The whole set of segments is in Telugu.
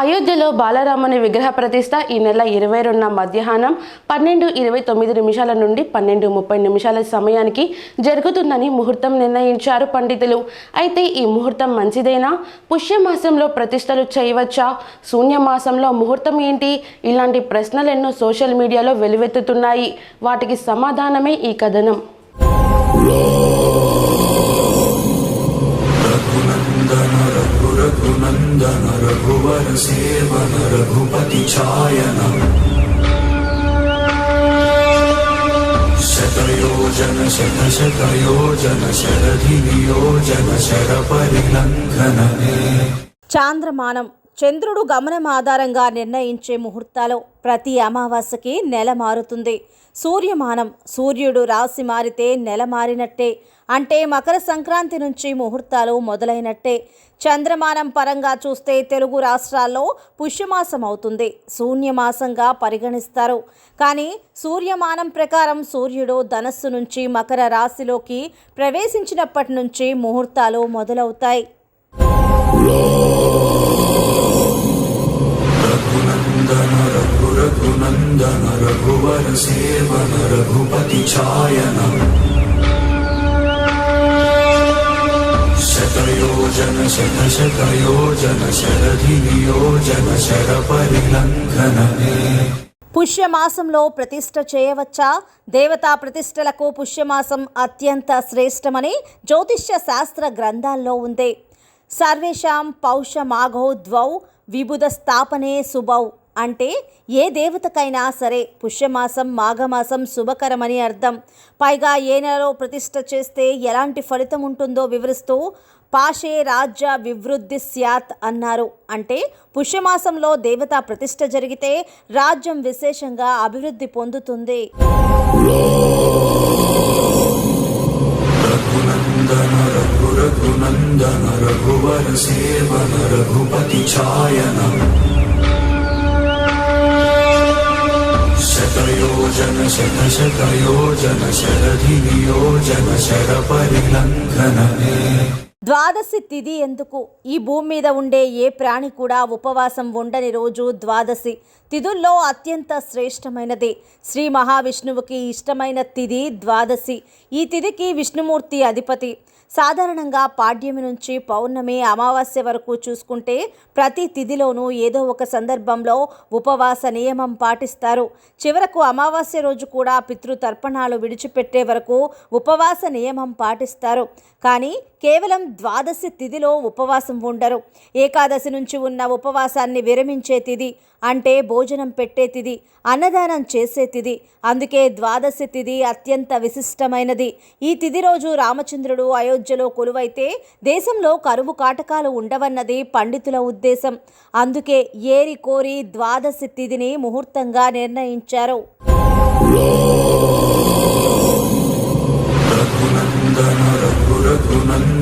అయోధ్యలో బాలరాముని విగ్రహ ప్రతిష్ట ఈ నెల ఇరవై రెండున మధ్యాహ్నం పన్నెండు ఇరవై తొమ్మిది నిమిషాల నుండి పన్నెండు ముప్పై నిమిషాల సమయానికి జరుగుతుందని ముహూర్తం నిర్ణయించారు పండితులు. అయితే ఈ ముహూర్తం మంచిదేనా? పుష్యమాసంలో ప్రతిష్టలు చేయవచ్చా? శూన్యమాసంలో ముహూర్తం ఏంటి? ఇలాంటి ప్రశ్నలు ఎన్నో సోషల్ మీడియాలో వెలువెత్తుతున్నాయి. వాటికి సమాధానమే ఈ కథనం. शतयोजन शतशतयोजन शरधिनियोजन शरपरिलङ्घन చాంద్రమానం చంద్రుడు గమనం ఆధారంగా నిర్ణయించే ముహూర్తాలు ప్రతి అమావాస్యకి నెల మారుతుంది. సూర్యమానం సూర్యుడు రాశి మారితే నెల మారినట్టే. అంటే మకర సంక్రాంతి నుంచి ముహూర్తాలు మొదలైనట్టే. చంద్రమానం పరంగా చూస్తే తెలుగు రాష్ట్రాల్లో పుష్యమాసం అవుతుంది. శూన్యమాసంగా పరిగణిస్తారు. కానీ సూర్యమానం ప్రకారం సూర్యుడు ధనస్సు నుంచి మకర రాశిలోకి ప్రవేశించినప్పటి నుంచి ముహూర్తాలు మొదలవుతాయి. జన శతశతయోజన శరధి నియోజన శర పరిలంఘనమే పుష్యమాసంలో ప్రతిష్ట చేయవచ్చా? దేవతా ప్రతిష్టలకు పుష్యమాసం అత్యంత శ్రేష్టమని జ్యోతిష్య శాస్త్ర గ్రంథాల్లో ఉంది. సర్వేషాం పౌషమాఘో ద్వౌ విబుధ స్థాపనే శుభౌ అంటే ఏ దేవతకైనా సరే పుష్యమాసం మాఘమాసం శుభకరమని అర్థం. పైగా ఏ నెలలో ప్రతిష్ట చేస్తే ఎలాంటి ఫలితం ఉంటుందో వివరిస్తూ పాషే రాజ్య వివృద్ధి స్యాత్ అన్నారు. అంటే పుష్యమాసంలో దేవత ప్రతిష్ట జరిగితే రాజ్యం విశేషంగా అభివృద్ధి పొందుతుంది. రఘునందన రఘువర సేవన రఘుపతి योजन शत शत योजन शरधि वियोजन शर में ద్వాదశి తిథి ఎందుకు? ఈ భూమి మీద ఉండే ఏ ప్రాణి కూడా ఉపవాసం ఉండని రోజు ద్వాదశి తిథుల్లో అత్యంత శ్రేష్టమైనది. శ్రీ మహావిష్ణువుకి ఇష్టమైన తిథి ద్వాదశి. ఈ తిథికి విష్ణుమూర్తి అధిపతి. సాధారణంగా పాడ్యమి నుంచి పౌర్ణమి అమావాస్య వరకు చూసుకుంటే ప్రతి తిథిలోనూ ఏదో ఒక సందర్భంలో ఉపవాస నియమం పాటిస్తారు. చివరకు అమావాస్య రోజు కూడా పితృతర్పణాలు విడిచిపెట్టే వరకు ఉపవాస నియమం పాటిస్తారు. కానీ కేవలం ద్వాదశి తిథిలో ఉపవాసం ఉండరు. ఏకాదశి నుంచి ఉన్న ఉపవాసాన్ని విరమించే తిథి అంటే భోజనం పెట్టే తిథి అన్నదానం చేసే తిథి అందుకే ద్వాదశి తిథి అత్యంత విశిష్టమైనది. ఈ తిథి రోజు రామచంద్రుడు అయోధ్యలో కొలువైతే దేశంలో కరువు కాటకాలు ఉండవన్నది పండితుల ఉద్దేశం. అందుకే ఏరి కోరి ద్వాదశి తిథిని ముహూర్తంగా నిర్ణయించారు.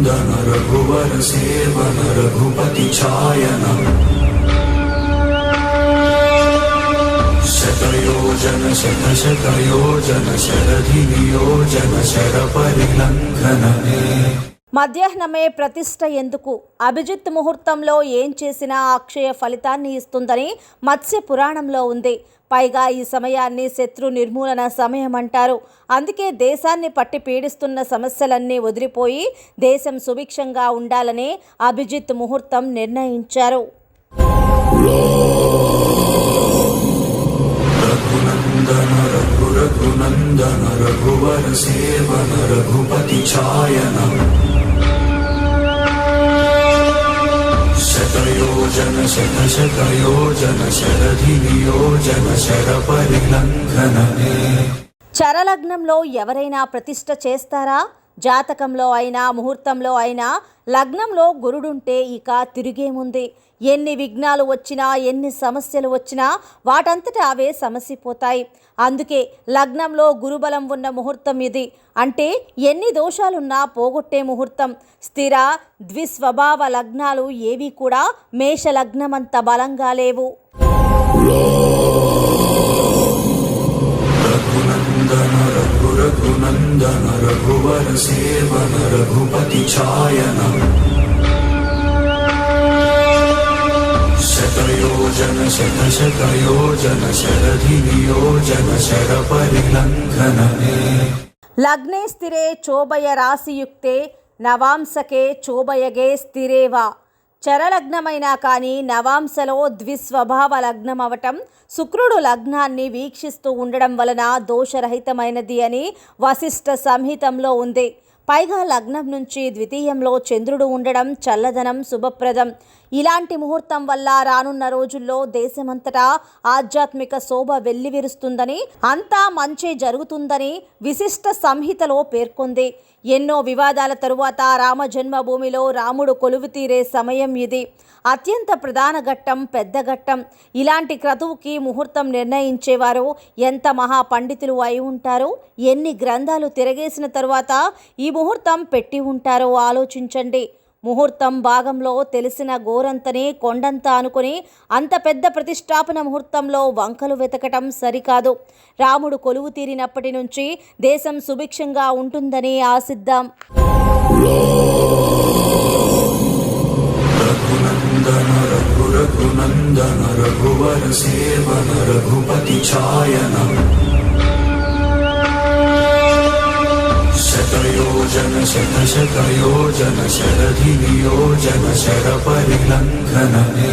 नन्दन रघुवर सेवन रघुपति छायन। शतयोजन शत शतयोजन शरधि नियोजन शर परिलङ्घन మధ్యాహ్నమే ప్రతిష్ట ఎందుకు? అభిజిత్ ముహూర్తంలో ఏం చేసినా అక్షయ ఫలితాన్ని ఇస్తుందని మత్స్య పురాణంలో ఉంది. పైగా ఈ సమయాన్ని శత్రు నిర్మూలన సమయం అంటారు అందుకే దేశాన్ని పట్టి పీడిస్తున్న సమస్యలన్నీ వదిలిపోయి దేశం సుభిక్షంగా ఉండాలని అభిజిత్ ముహూర్తం నిర్ణయించారు. रघुनन्दन रघुवर सेवन रघुपति छायन शतयोजन शतशतयोजन शरधिनियोजन शरपरिलङ्घन చరలగ్నంలో ఎవరైనా ప్రతిష్ట చేస్తారా జాతకంలో అయినా ముహూర్తంలో అయినా లగ్నంలో గురుడుంటే ఇక తిరిగేముంది. ఎన్ని విఘ్నాలు వచ్చినా ఎన్ని సమస్యలు వచ్చినా వాటంతట అవే సమసిపోతాయి. అందుకే లగ్నంలో గురుబలం ఉన్న ముహూర్తం ఇది. అంటే ఎన్ని దోషాలున్నా పోగొట్టే ముహూర్తం. స్థిర ద్విస్వభావ లగ్నాలు ఏవి కూడా మేష లగ్నమంత బలంగా లేవు. नन्दन रघुवर सेवन रघुपति चायन शतयोजन शतशतयोजन शरधिनियोजन लङ्घन लग्ने स्थिरे चोभय राशियुक्ते नवांसके चोभयगे स्थिरे वा। చరలగ్నమైనా కానీ నవాంశలో ద్విస్వభావ లగ్నం అవటం శుక్రుడు లగ్నాన్ని వీక్షిస్తూ ఉండడం వలన దోషరహితమైనది అని వశిష్ఠ సంహితంలో ఉంది. పైగా లగ్నం నుంచి ద్వితీయంలో చంద్రుడు ఉండడం చల్లదనం శుభప్రదం. ఇలాంటి ముహూర్తం వల్ల రానున్న రోజుల్లో దేశమంతటా ఆధ్యాత్మిక శోభ వెల్లివిరుస్తుందని అంతా మంచి జరుగుతుందని విశిష్ట సంహితలో పేర్కొంది. ఎన్నో వివాదాల తరువాత రామ జన్మభూమిలో రాముడు కొలువు తీరే సమయం ఇది. అత్యంత ప్రధాన ఘట్టం పెద్ద ఘట్టం. ఇలాంటి క్రతువుకి ముహూర్తం నిర్ణయించేవారు ఎంత మహా పండితులు అయి ఉంటారో? ఎన్ని గ్రంథాలు తిరగేసిన తరువాత ఈ ముహూర్తం పెట్టి ఉంటారో ఆలోచించండి. ముహూర్తం భాగంలో తెలిసిన గోరంతని కొండంత అనుకుని అంత పెద్ద ప్రతిష్టాపన ముహూర్తంలో వంకలు వెతకటం సరికాదు. రాముడు కొలువు తీరినప్పటి నుంచి దేశం సుభిక్షంగా ఉంటుందని ఆశిద్దాం రఘునందన రఘువర సేవన రఘుపతి शतयोजन शत शतयोजन शर शरपरिलङ्घनने